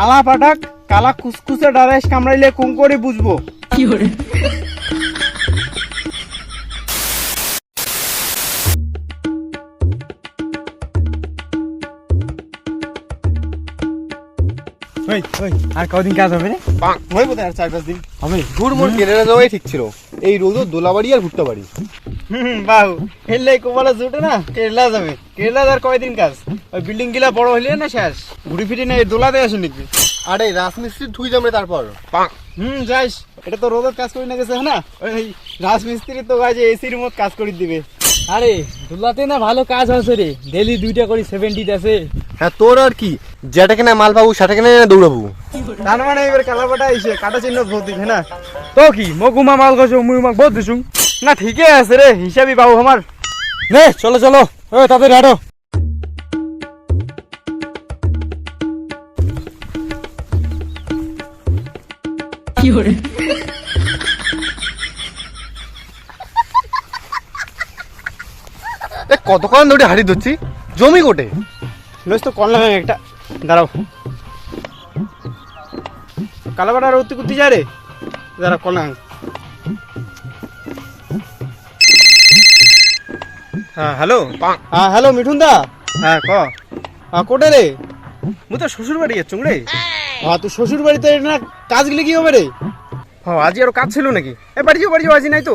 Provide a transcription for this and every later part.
কালা পাটাক কালা কুসকুসে ডারাইস কামড়াইলে কোন করে বুঝব? ওই ওই আর কদিন কাজ হবে রে? আর চার পাঁচ দিন। হবে? ঘুর মোর কেরালা যাওয়াই ঠিক ছিল। এই রোদও দোলাবাড়ি আর ভুট্টা বাড়ি হুম বাহু হেললে কোপালা জুটে না কেরলা যাবে। কেরলা আর কয়দিন কাজ? ওই বিল্ডিং গিলা বড় হইলে না শেষ? ঘুরি ফিরি না দোলাতে আসুন নাকি? আরে রাজমিস্ত্রি ধুই যাবে তারপর। হুম যাইস। এটা তো রোদের কাজ করি না গেছে না? ওই রাজমিস্ত্রি তো কাজে এসির মত কাজ করে দিবে। আরে দুলাতে না ভালো কাজ হচ্ছে রে ডেলি দুইটা করে সেভেন্টি আছে। হ্যাঁ তোর আর কি? যেটাকে না মাল পাবো সেটাকে না দৌড়াবো। তার মানে এবার কালাপাটা আইছে কাটা চিহ্ন ভোট দিবে না? তো কি মগুমা মাল গছো মুই মাক বহুত দিছুং না ঠিকই আছে রে হিসাবই বাবু আমার। নে চলো চলো। ও তাদের হাঁটো এ কতক্ষণ ধরে হাড়ি ধরছি? জমি কোটে? লইস তো করলাম আমি একটা। দাঁড়াও। কালাপাটা আর উত্তি কুত্তি যায় রে? দাঁড়া করলাম হ্যাঁ হ্যালো। হ্যাঁ হ্যালো মিঠুন দা হ্যাঁ ক? কোটে রে? মু তো শ্বশুর বাড়ি যাচ্ছ রে। হ্যাঁ তুই শ্বশুর বাড়িতে না কাজগুলি কি হবে রে? হ আজি আরও কাজ ছিল নাকি? এ বাড়ি যাও বাড়ি যাও আজি নাই তো।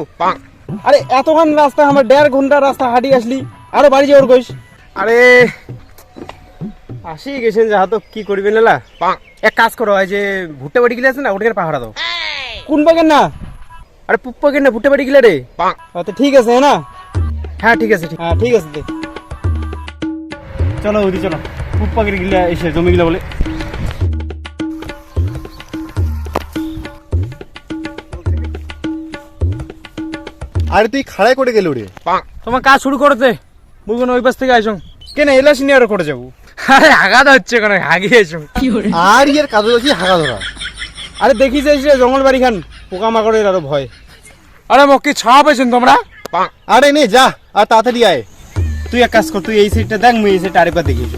আরে এতক্ষণ রাস্তা আমার দেড় ঘণ্টা রাস্তা হাঁটি আসলি। আরও বাড়ি যাওয়ার কইস। আরে আসি গেছেন যাহা তো কি করবেন এলা এক কাজ করো এই যে ভুট্টা বাড়ি গিলে আছে না ওটাকে পাহাড়া দাও। কোন বাগের না? আরে পুপ্পা কেন ভুট্টা বাড়ি গিলে রে। আচ্ছা ঠিক আছে হ্যাঁ না? হ্যাঁ ঠিক আছে ঠিক। হ্যাঁ ঠিক আছে দে। চলো ওদি চলো। পুপ্পাগিরি গিলা এসে জমি গিলা বলে। আরে তুই খাড়াই করে গেল রে। তোমার কাজ শুরু করতে। কোনো ওই পাশ থেকে আইসং। কেন এলা সিনি আরও করে যাব। আরে আঘাত হচ্ছে কেন হাগিয়ে আইসং। আর ইয়ের কাজ হচ্ছে হাগা ধরা। আরে দেখি যাইস রে জঙ্গল বাড়ি খান পোকামাকড়ের আরও ভয়। আরে মক্কি ছাওয়া পাইছেন তোমরা। আরে নে যা আর তাড়াতাড়ি আয়। তুই এক কাজ কর তুই এই সাইডটা দেখ মুই এই সাইডটা আরেকবার দেখিয়েছি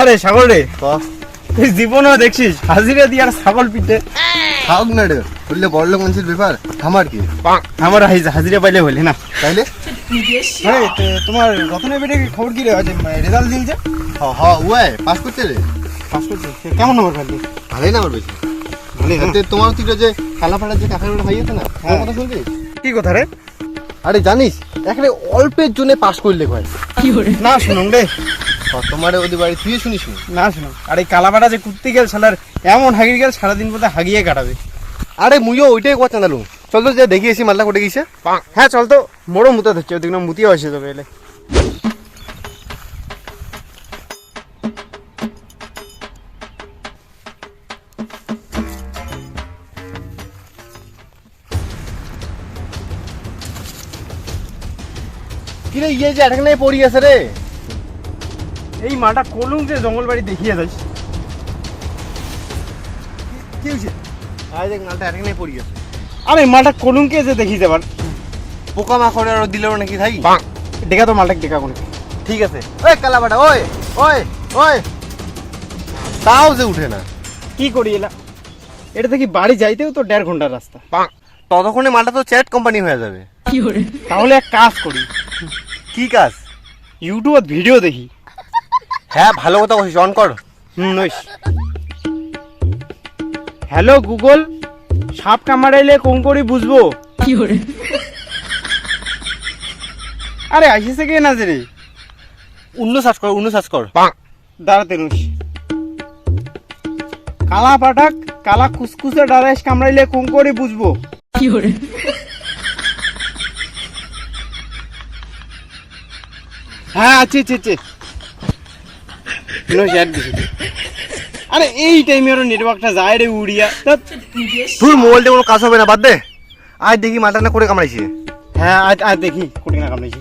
আরে ছাগল রে। তুই জীবনও দেখছিস হাজিরা দিয়ে আর ছাগল পিঠে থাক না রে বললে বড় লোক মানুষের ব্যাপার থামার কি? আমার হাজিরা পাইলে হইলে না। তাইলে? তো তোমার রতনের বেটে খবর কি রে? রেজাল্ট দিলছে হ হ ওয়ে পাস করতে রে। পাস করছে। কেমন নম্বর ফেললি ভালোই না আমার বেশি ভালোই না? তাতে তোমার তুই যে কালাপাড়ার যে কাকার ভাই আছে না হ্যাঁ। কথা শুনবি? কি কথা রে? আরে জানিস এখানে অল্পের জন্য পাস করলে কয় না শুনুন রে। তোমার ওদের বাড়ি তুই শুনিস নি? না শুনুন আর এই কালাবাটা যে কুত্তি গেল শালার এমন হাগিয়ে গেল সারাদিন বোধ হাগিয়ে কাটাবে। আরে মুইও ওইটাই কথা জানালু চল তো যে দেখি এসি মাল্লা কোটে গেছে। হ্যাঁ চল তো। মোড়ো মুতা ধরছে ওদিকে মুতিও আসে যাবে এলে। কিরে ইয়ে যে এখানে পড়ি আছে রে? এই মাটা কলুম যে জঙ্গল বাড়ি দেখিয়ে যাইস কি হয়েছে? আয় দেখ মালটা এখানে পড়ি আছে আরে মাটা কলুমকে যে দেখি যাবার পোকা মাকড় আর দিল নাকি থাই দেখা তো মালটাকে দেখা কোন ঠিক আছে। ওই কালাবাটা ওই ওই ওই। তাও যে উঠে না। কি করি এলা? এটা থেকে বাড়ি যাইতেও তো দেড় ঘণ্টার রাস্তা। ততক্ষণে মালটা তো চ্যাট কোম্পানি হয়ে যাবে। তাহলে এক কাজ করি। কি কাজ? ইউটিউবত ভিডিও দেখি। হ্যাঁ ভালো কথা বলছিস অন কর। হুম নইস। হ্যালো গুগল সাপ কামড়াইলে কোন করে বুঝব? কি করে? আরে আইসেছে কে না যে রে অন্য সার্চ কর অন্য সার্চ কর। দাঁড়াতে রুস কালা পাঠাক কালা কুসকুসে ডারাইস কামড়াইলে কোন করে বুঝব? কি করে? হ্যাঁ আছে আছে আছে দিছি। আরে এই টাইমে আরও নেটওয়ার্কটা যায় রে উড়িয়া। তোর মোবাইলটা কোনো কাজ হবে না বাদ দে। আজ দেখি মালটা না করে কামড়াইছে। হ্যাঁ আজ আজ দেখি কোটি না কামড়াইছি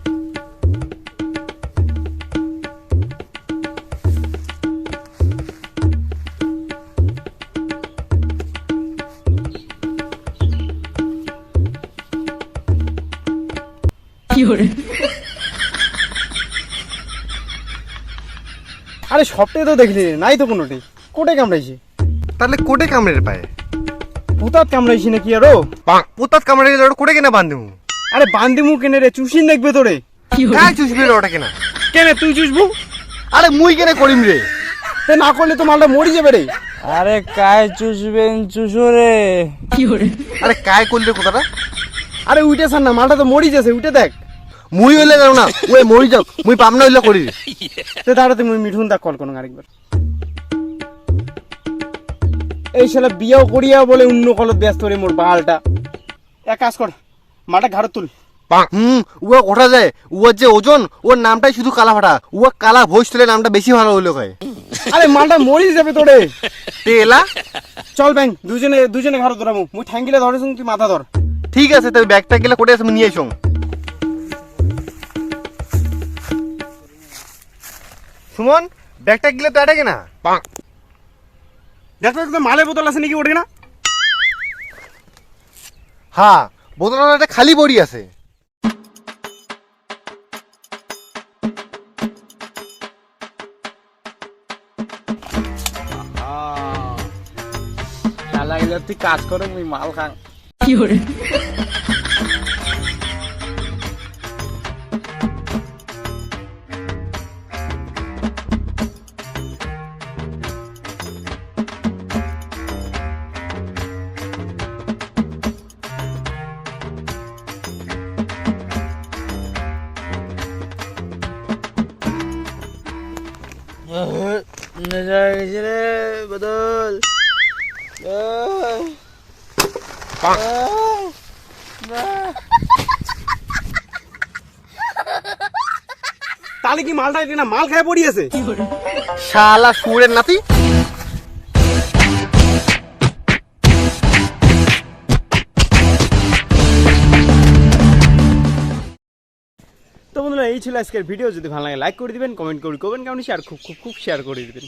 আরে সবটাই তো দেখলি রে, নাই তো কোনোটি। কোটে কামড়াইছে। তাহলে কোটে কামড়ে পায়। ভূতাত কামড়াইছি নাকি আরও? পুতাত কামড়ে গেলে ওটা কোটে কেনা বান্ধু আরে বান্দি মুখ কেনে রে চুষিন দেখবে তোরে। কাজ চুষবি রে ওটা কেনা? কেনে তুই চুষবু? আরে মুই কেনে করিম রে। তে না করলে তো মালটা মরি যাবে রে। আরে কায় চুষবেন চুষরে। আরে কায় করলে কোথাটা? আরে উইটে সার না মালটা তো মরি যাচ্ছে উইটে দেখ। মুই হইলে জানো না ওই মরি যাও মুই পাম না হইলে করি। তে দাঁড়াতে মুই মিঠুন দা কল করুন আরেকবার। এই শালা বিয়াও করিয়া বলে অন্য কলত ব্যস্ত রে মোর বালটা। এক কাজ কর মালটা ঘাড়ে তুল। হুম উয়া ওঠা যায় উয়ার যে ওজন ওর নামটাই শুধু কালা ফাটা উয়া কালা ভোজ তুলে নামটা বেশি ভালো হইল কয়। আরে মালটা মরি যাবে তোরে। তে এলা চল ব্যাং দুজনে দুজনে ঘাড়ে ধরামু। মুই ঠ্যাঙ্গিলে ধরে তুই মাথা ধর। ঠিক আছে তবে ব্যাগটা গেলে কোটে আমি নিয়ে এসো সুমন ব্যাগটা গেলে তো এটা কিনা? দেখো একদম মালের বোতল আছে নাকি ওঠে না হ্যাঁ বোতলটা একটা খালি বড়ি আছে। তুই কাজ করে মুই মাল খাং। নেশা গেছে রে বদল। তাহলে কি মালটা এটা না মাল খায় পড়িয়েছে? শালা সুরের নাতি। ছিল আজকের ভিডিও। যদি ভালো লাগে লাইক করে দিবেন কমেন্ট করে কমেন্ট কেমন শেয়ার খুব খুব খুব শেয়ার করে দিবেন।